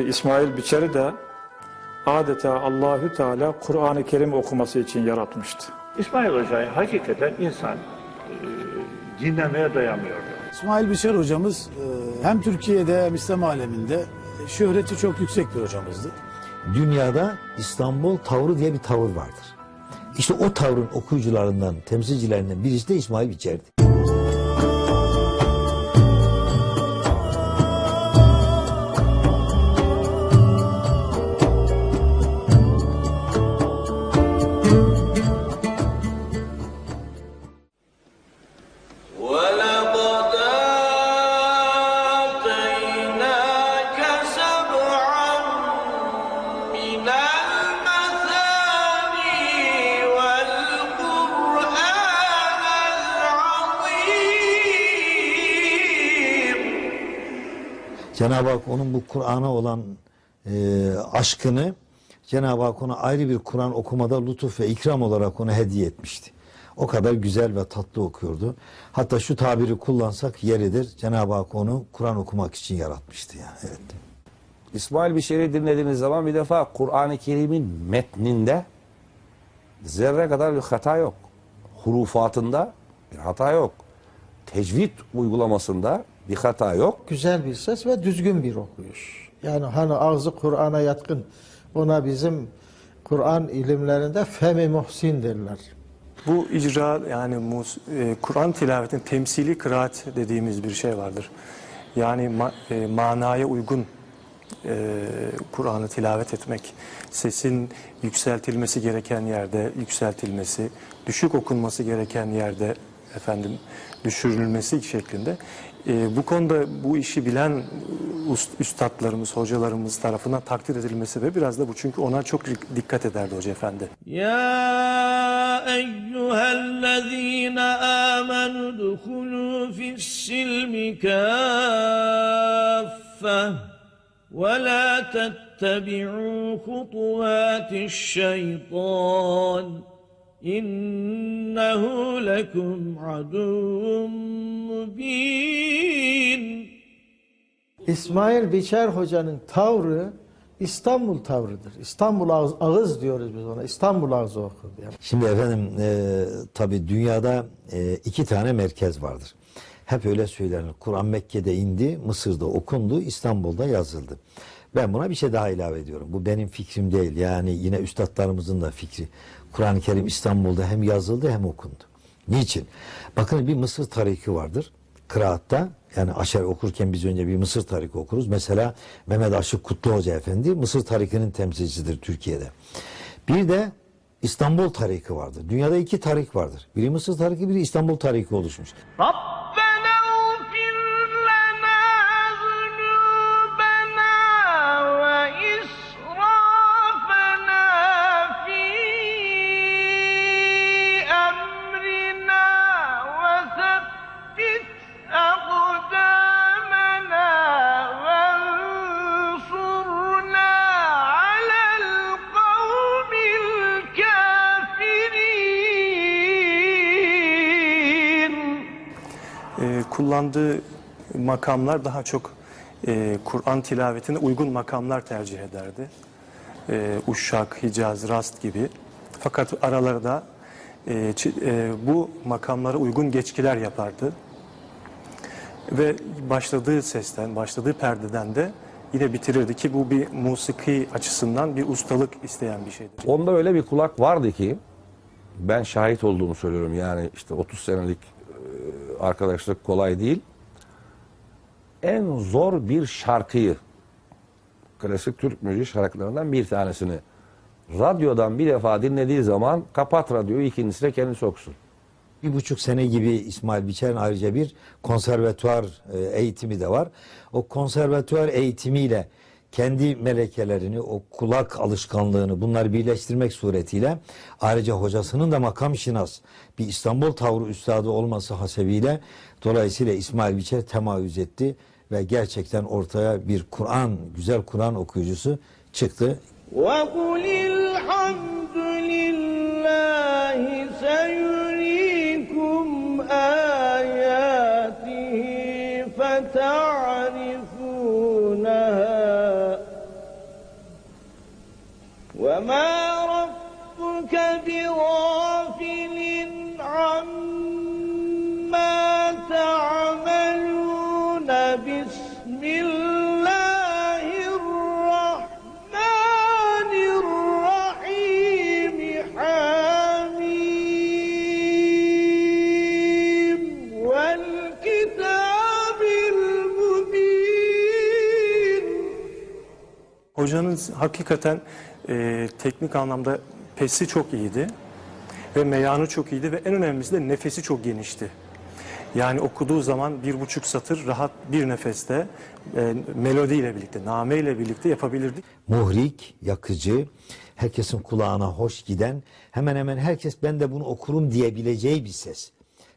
Şimdi İsmail Biçer'i de adeta Allahü Teala Kur'an-ı Kerim okuması için yaratmıştı. İsmail Hoca'yı hakikaten insan e, dinlemeye dayanmıyordu. İsmail Biçer hocamız e, hem Türkiye'de hem İslam aleminde şöhreti çok yüksek bir hocamızdı. Dünyada İstanbul tavrı diye bir tavır vardır. İşte o tavrın okuyucularından, temsilcilerinden birisi de İsmail Biçer'di. Cenab-ı Hak onun bu Kur'an'a olan e, aşkını Cenab-ı Hak ona ayrı bir Kur'an okumada lütuf ve ikram olarak ona hediye etmişti. O kadar güzel ve tatlı okuyordu. Hatta şu tabiri kullansak yeridir. Cenab-ı Hak onu Kur'an okumak için yaratmıştı yani. Evet. İsmail Bişir'i dinlediğiniz zaman bir defa Kur'an-ı Kerim'in metninde zerre kadar bir hata yok. Hurufatında bir hata yok. Tecvid uygulamasında bir hata yok. güzel bir ses ve düzgün bir okuyuş. Yani hani ağzı Kur'an'a yatkın. Ona bizim Kur'an ilimlerinde femi muhsin derler. Bu icra yani e, Kur'an tilavetinin temsili kıraat dediğimiz bir şey vardır. Yani ma- e, manaya uygun e, Kur'an'ı tilavet etmek, sesin yükseltilmesi gereken yerde yükseltilmesi, düşük okunması gereken yerde efendim düşürülmesi şeklinde. E, bu konuda bu işi bilen e, ust, üstadlarımız, hocalarımız tarafından takdir edilmesi ve biraz da bu çünkü ona çok dikkat ederdi hoca efendi. Ya eyyühellezine amenu dukulû fissilmi kâffeh ve la tettebi'û kutuvatis şeytan. إنه لكم عدو مبين İsmail Biçer Hoca'nın tavrı İstanbul tavrıdır. İstanbul ağız, ağız diyoruz biz ona. İstanbul ağzı okur. Yani. Şimdi efendim e, tabi dünyada e, iki tane merkez vardır. Hep öyle söylenir. Kur'an Mekke'de indi, Mısır'da okundu, İstanbul'da yazıldı. Ben buna bir şey daha ilave ediyorum. Bu benim fikrim değil. Yani yine üstadlarımızın da fikri. Kur'an-ı Kerim İstanbul'da hem yazıldı hem okundu. Niçin? Bakın bir Mısır tariki vardır. Kıraatta yani aşer okurken biz önce bir Mısır tariki okuruz. Mesela Mehmet Aşık Kutlu Hoca Efendi Mısır tarikinin temsilcisidir Türkiye'de. Bir de İstanbul tariki vardır. Dünyada iki tarik vardır. Biri Mısır tariki, biri İstanbul tariki oluşmuş. Hop! Kullandığı makamlar daha çok e, Kur'an tilavetine uygun makamlar tercih ederdi. E, Uşşak, Hicaz, Rast gibi. Fakat aralarda e, e, bu makamlara uygun geçkiler yapardı. Ve başladığı sesten, başladığı perdeden de yine bitirirdi ki bu bir musiki açısından bir ustalık isteyen bir şeydir. Onda öyle bir kulak vardı ki ben şahit olduğumu söylüyorum yani işte 30 senelik arkadaşlık kolay değil. En zor bir şarkıyı klasik Türk müziği şarkılarından bir tanesini radyodan bir defa dinlediği zaman kapat radyoyu ikincisine kendisi okusun. Bir buçuk sene gibi İsmail Biçer'in ayrıca bir konservatuar e, eğitimi de var. O konservatuar eğitimiyle kendi melekelerini, o kulak alışkanlığını bunları birleştirmek suretiyle ayrıca hocasının da makam şinas bir İstanbul tavrı üstadı olması hasebiyle dolayısıyla İsmail Biçer temayüz etti ve gerçekten ortaya bir Kur'an, güzel Kur'an okuyucusu çıktı. وقل الحمد Hocanın hakikaten e, teknik anlamda pesi çok iyiydi ve meyanı çok iyiydi ve en önemlisi de nefesi çok genişti. Yani okuduğu zaman bir buçuk satır rahat bir nefeste e, melodiyle birlikte, name ile birlikte yapabilirdik. muhrik, yakıcı, herkesin kulağına hoş giden, hemen hemen herkes ben de bunu okurum diyebileceği bir ses.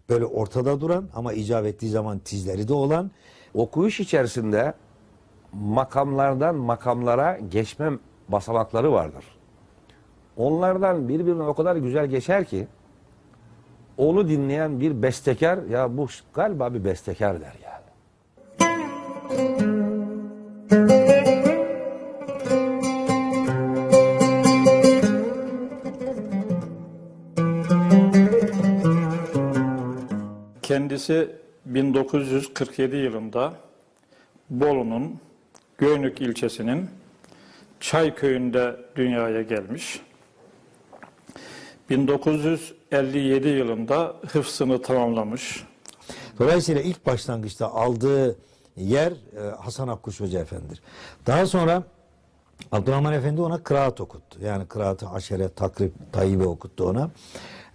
Böyle ortada duran ama icap ettiği zaman tizleri de olan Okuyuş içerisinde makamlardan makamlara geçme basamakları vardır. Onlardan birbirine o kadar güzel geçer ki onu dinleyen bir bestekar ya bu galiba bir bestekar der yani. Kendisi 1947 yılında Bolu'nun Göynük ilçesinin Çay köyünde dünyaya gelmiş. 1957 yılında hıfzını tamamlamış. Dolayısıyla ilk başlangıçta aldığı yer e, Hasan Akkuş Hoca Efendi'dir. Daha sonra Abdurrahman Efendi ona kıraat okuttu. Yani kıraatı aşere, takrib, tayyibe okuttu ona.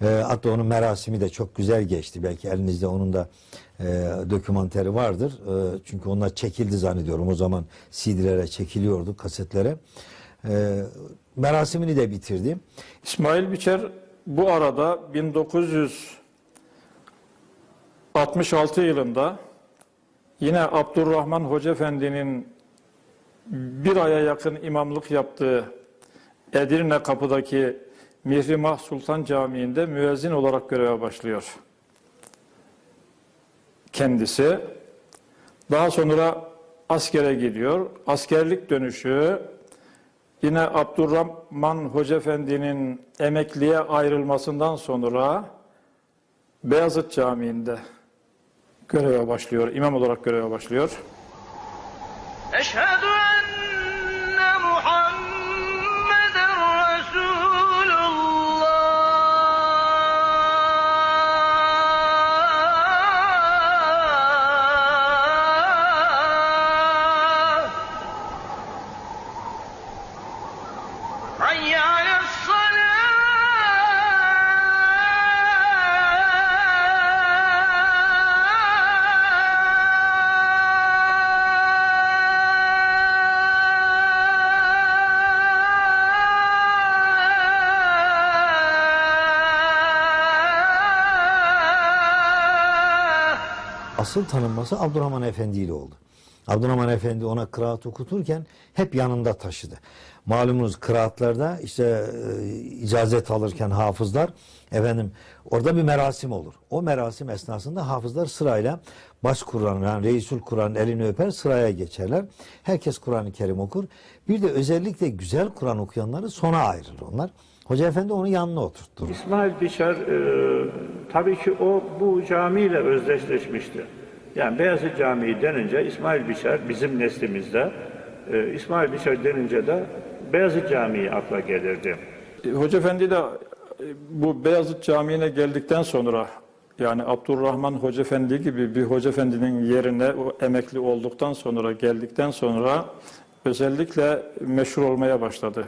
E, hatta onun merasimi de çok güzel geçti. Belki elinizde onun da e, dokümanteri vardır. E, çünkü onlar çekildi zannediyorum. O zaman CD'lere çekiliyordu, kasetlere. E, merasimini de bitirdi. İsmail Biçer bu arada 1966 yılında yine Abdurrahman Hoca Efendi'nin bir aya yakın imamlık yaptığı Edirne kapıdaki Mihrimah Sultan Camii'nde müezzin olarak göreve başlıyor. Kendisi daha sonra askere gidiyor. Askerlik dönüşü yine Abdurrahman Hocaefendi'nin emekliye ayrılmasından sonra Beyazıt Camii'nde göreve başlıyor. İmam olarak göreve başlıyor. Eşhedü asıl tanınması Abdurrahman Efendi ile oldu. Abdurrahman Efendi ona kıraat okuturken hep yanında taşıdı. Malumunuz kıraatlarda işte e, icazet alırken hafızlar efendim orada bir merasim olur. O merasim esnasında hafızlar sırayla baş Kur'an yani Reisul Kur'an elini öper sıraya geçerler. Herkes Kur'an-ı Kerim okur. Bir de özellikle güzel Kur'an okuyanları sona ayrılır onlar. Hoca Efendi onu yanına oturtturur. İsmail Biçer e, tabii ki o bu camiyle özdeşleşmişti. Yani Beyazıt Camii denince İsmail Biçer bizim neslimizde e, İsmail Biçer denince de Beyazıt Camii akla gelirdi. E, Hoca Efendi de e, bu Beyazıt Camii'ne geldikten sonra yani Abdurrahman Hoca Efendi gibi bir Hoca Efendi'nin yerine o emekli olduktan sonra geldikten sonra özellikle meşhur olmaya başladı.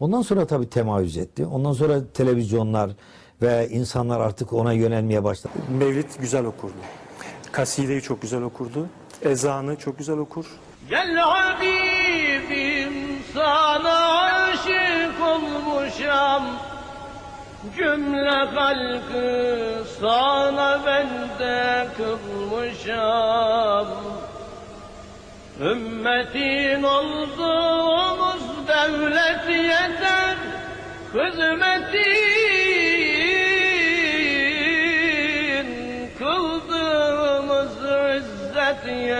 Ondan sonra tabii temayüz etti. Ondan sonra televizyonlar ve insanlar artık ona yönelmeye başladı. Mevlid güzel okurdu. Kasideyi çok güzel okurdu. Ezanı çok güzel okur. Gel Habibim sana aşık olmuşam Cümle halkı sana bende kılmışam Ümmetin olduğumuz devlet yeter Hizmetin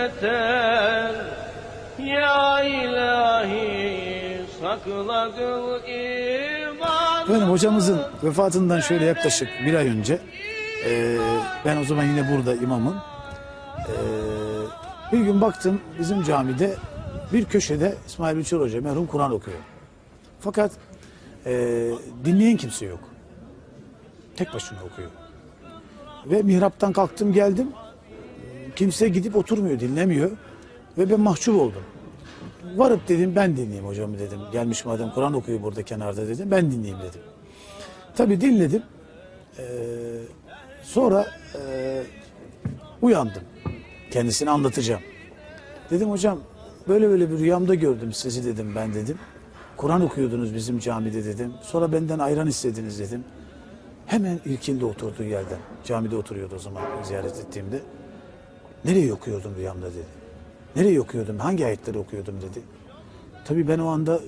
yeter Ya ilahi sakla kıl iman Efendim hocamızın vefatından şöyle yaklaşık bir ay önce e, ben o zaman yine burada imamım. E, bir gün baktım bizim camide bir köşede İsmail Biçer Hoca merhum Kur'an okuyor. Fakat e, dinleyen kimse yok. Tek başına okuyor. Ve mihraptan kalktım geldim. Kimse gidip oturmuyor, dinlemiyor. Ve ben mahcup oldum. varıp dedim ben dinleyeyim hocamı dedim. Gelmiş madem Kur'an okuyor burada kenarda dedim. Ben dinleyeyim dedim. Tabii dinledim. Ee, sonra e, uyandım. Kendisine anlatacağım. Dedim hocam böyle böyle bir rüyamda gördüm sizi dedim ben dedim. Kur'an okuyordunuz bizim camide dedim. Sonra benden ayran istediniz dedim. Hemen ilkinde oturduğu yerden. Camide oturuyordu o zaman ziyaret ettiğimde. Nereye okuyordun rüyamda dedi. Nereye okuyordum, hangi ayetleri okuyordum dedi. Tabii ben o anda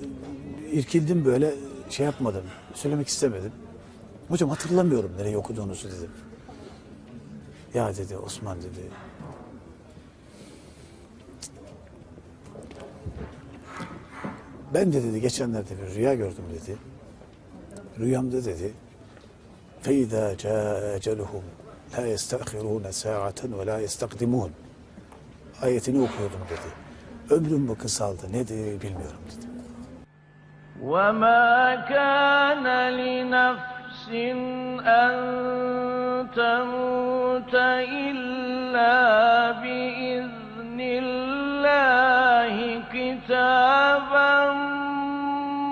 irkildim böyle şey yapmadım, söylemek istemedim. Hocam hatırlamıyorum nereye okuduğunuzu dedim. Ya dedi Osman dedi. Ben de dedi geçenlerde bir rüya gördüm dedi. Rüyamda dedi. Feyda ca eceluhum لَا يَسْتَأْخِرُونَ سَاعَةً وَلَا يَسْتَقْدِمُونَ Ayetini okuyordum dedi. Ömrüm mü kısaldı nedir bilmiyorum dedi. وما كان لنفس أن تموت إلا بإذن الله كتابا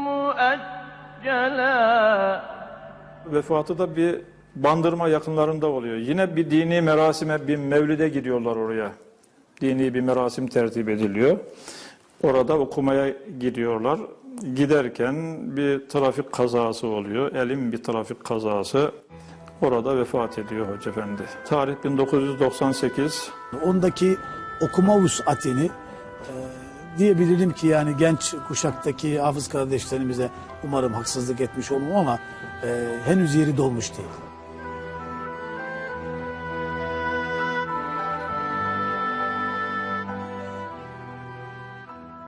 مؤجلا Vefatı da bir bandırma yakınlarında oluyor. Yine bir dini merasime, bir mevlide gidiyorlar oraya. Dini bir merasim tertip ediliyor. Orada okumaya gidiyorlar. Giderken bir trafik kazası oluyor. Elim bir trafik kazası. Orada vefat ediyor Hoca Efendi. Tarih 1998. Ondaki okuma vusatini e, diyebilirim ki yani genç kuşaktaki hafız kardeşlerimize umarım haksızlık etmiş olmam ama e, henüz yeri dolmuş değil.